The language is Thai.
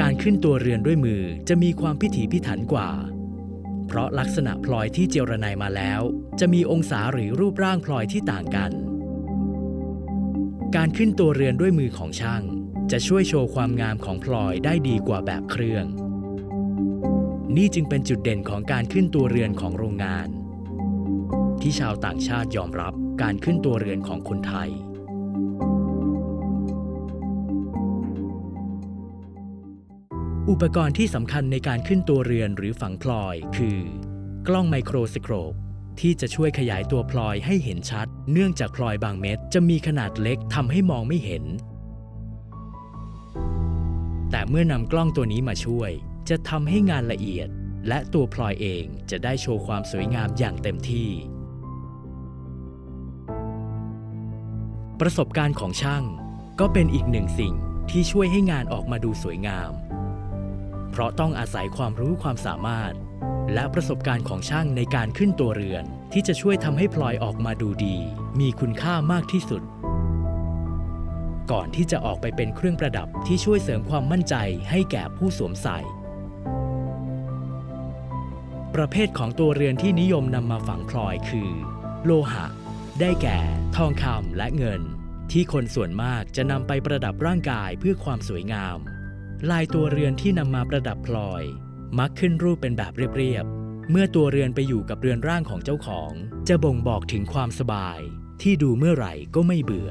การขึ้นตัวเรือนด้วยมือจะมีความพิถีพิถันกว่า เพราะลักษณะพลอยที่เจรไนายมาแล้ว จะมีองศาหรือรูปร่างพลอยที่ต่างกัน การขึ้นตัวเรือนด้วยมือของช่าง จะช่วยโชว์ความงามของพลอยได้ดีกว่าแบบเครื่อง นี่จึงเป็นจุดเด่นของการขึ้นตัวเรือนของโรงงาน ที่ชาวต่างชาติยอมรับการขึ้นตัวเรือนของคนไทย อุปกรณ์ที่สำคัญในการขึ้นตัวเรือนหรือฝังพลอย คือ กล้องไมโครสโคปที่จะช่วยขยายตัวพลอยให้เห็นชัด เนื่องจากพลอยบางเม็ดจะมีขนาดเล็กทำให้มองไม่เห็น แต่เมื่อนำกล้องตัวนี้มาช่วย จะทำให้งานละเอียด และตัวพลอยเองจะได้โชว์ความสวยงามอย่างเต็มที่ ประสบการณ์ของช่างก็เป็นอีกหนึ่งสิ่งที่ช่วยให้งานออกมาดูสวยงาม เพราะต้องอาศัยความรู้ความสามารถ และประสบการณ์ของช่างในการขึ้นตัวเรือน ที่จะช่วยทำให้พลอยออกมาดูดี มีคุณค่ามากที่สุด ก่อนที่จะออกไปเป็นเครื่องประดับที่ช่วยเสริมความมั่นใจให้แก่ผู้สวมใส่ ประเภทของตัวเรือนที่นิยมนำมาฝังพลอยคือ โลหะ ได้แก่ ทองคำและเงิน ที่คนส่วนมากจะนำไปประดับร่างกายเพื่อความสวยงาม ลายตัวเรือนที่นำมาประดับพลอย มักขึ้นรูปเป็นแบบเรียบๆ เมื่อตัวเรือนไปอยู่กับเรือนร่างของเจ้าของ จะบ่งบอกถึงความสบาย ที่ดูเมื่อไหร่ก็ไม่เบื่อ